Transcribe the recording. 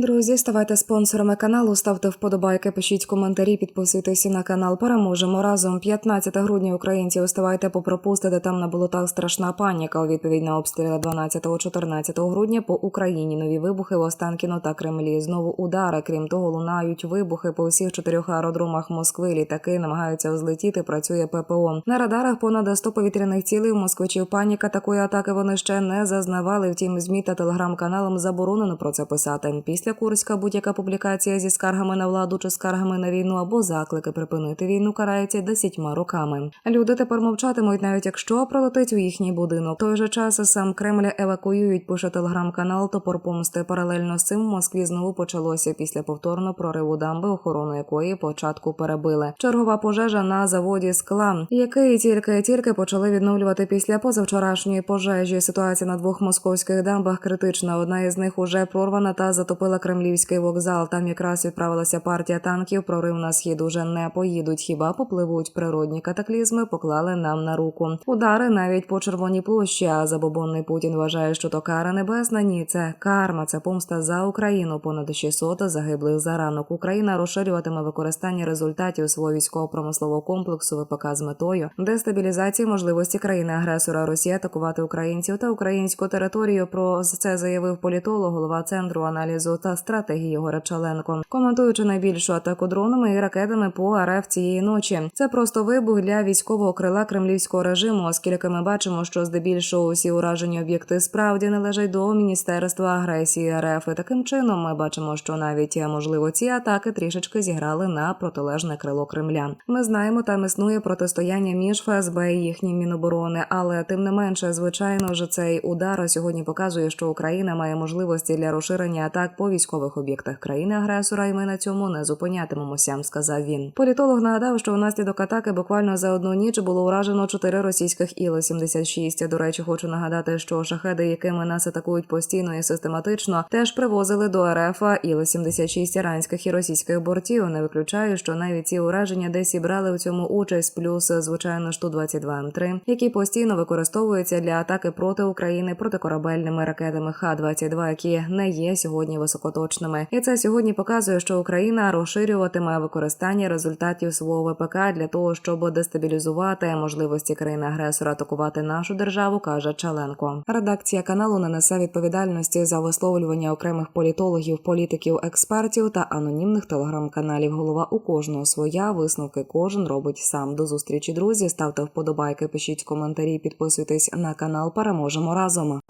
Друзі, ставайте спонсорами каналу, ставте вподобайки, пишіть коментарі, підписуйтесь на канал. Переможемо разом. 15 грудня українці уставайте попропустити. Там на болотах страшна паніка. У відповідь на обстріли 12-14 грудня по Україні нові вибухи в Останкіно та Кремлі. Знову удари. Крім того, лунають вибухи по всіх чотирьох аеродромах Москви. Літаки намагаються взлетіти. Працює ППО. На радарах понад 100 повітряних цілей. Москвичів паніка. Такої атаки вони ще не зазнавали. Втім, змі та телеграм-каналам заборонено про це писати. Після Курська будь-яка публікація зі скаргами на владу чи скаргами на війну або заклики припинити війну карається десятьма роками. Люди тепер мовчатимуть, навіть якщо пролетить у їхній будинок. В той же час сам Кремль евакуюють. Пише телеграм-канал Топор помсти. Паралельно з цим в Москві знову почалося після повторного прориву дамби, охорону якої початку перебили. Чергова пожежа на заводі скла, який тільки тільки почали відновлювати після позавчорашньої пожежі. Ситуація на двох московських дамбах критична. Одна із них уже прорвана та затопила кремлівський вокзал. Там якраз відправилася партія танків. Прорив на схід уже не поїдуть. Хіба попливуть природні катаклізми? Поклали нам на руку. Удари навіть по червоній площі. А забобонний Путін вважає, що то кара небесна. Ні, це карма, це помста за Україну. Понад 600 загиблих за ранок. Україна розширюватиме використання результатів свого військово-промислового комплексу ВПК з метою дестабілізації можливості країни-агресора Росії атакувати українців та українську територію. Про це заявив політолог, голова центру аналізу та стратегії Горачаленко, коментуючи найбільшу атаку дронами і ракетами по РФ цієї ночі. Це просто вибух для військового крила кремлівського режиму, оскільки ми бачимо, що здебільшого усі уражені об'єкти справді належать до міністерства агресії РФ. І таким чином ми бачимо, що навіть можливо ці атаки трішечки зіграли на протилежне крило Кремля. Ми знаємо, там існує протистояння між ФСБ і їхнім міноборони, але тим не менше, звичайно ж, цей удар сьогодні показує, що Україна має можливості для розширення атак по військових об'єктах країни-агресора, і ми на цьому не зупинятимемося, сказав він. Політолог нагадав, що внаслідок атаки буквально за одну ніч було уражено чотири російських іл 76 До речі, хочу нагадати, що шахеди, якими нас атакують постійно і систематично, теж привозили до РФ іл 76 іранських і російських бортів. Не виключаю, що навіть ці ураження десь і брали у цьому участь, плюс звичайно ж ту 22 М3, які постійно використовуються для атаки проти України протикорабельними ракетами Х-22, які не є сьогодні високоточними. І це сьогодні показує, що Україна розширюватиме використання результатів свого ВПК для того, щоб дестабілізувати можливості країни-агресора атакувати нашу державу, каже Чаленко. Редакція каналу не несе відповідальності за висловлювання окремих політологів, політиків, експертів та анонімних телеграм-каналів. Голова у кожного своя висновки кожен робить сам. До зустрічі, друзі. Ставте вподобайки, пишіть коментарі, підписуйтесь на канал. Переможемо разом.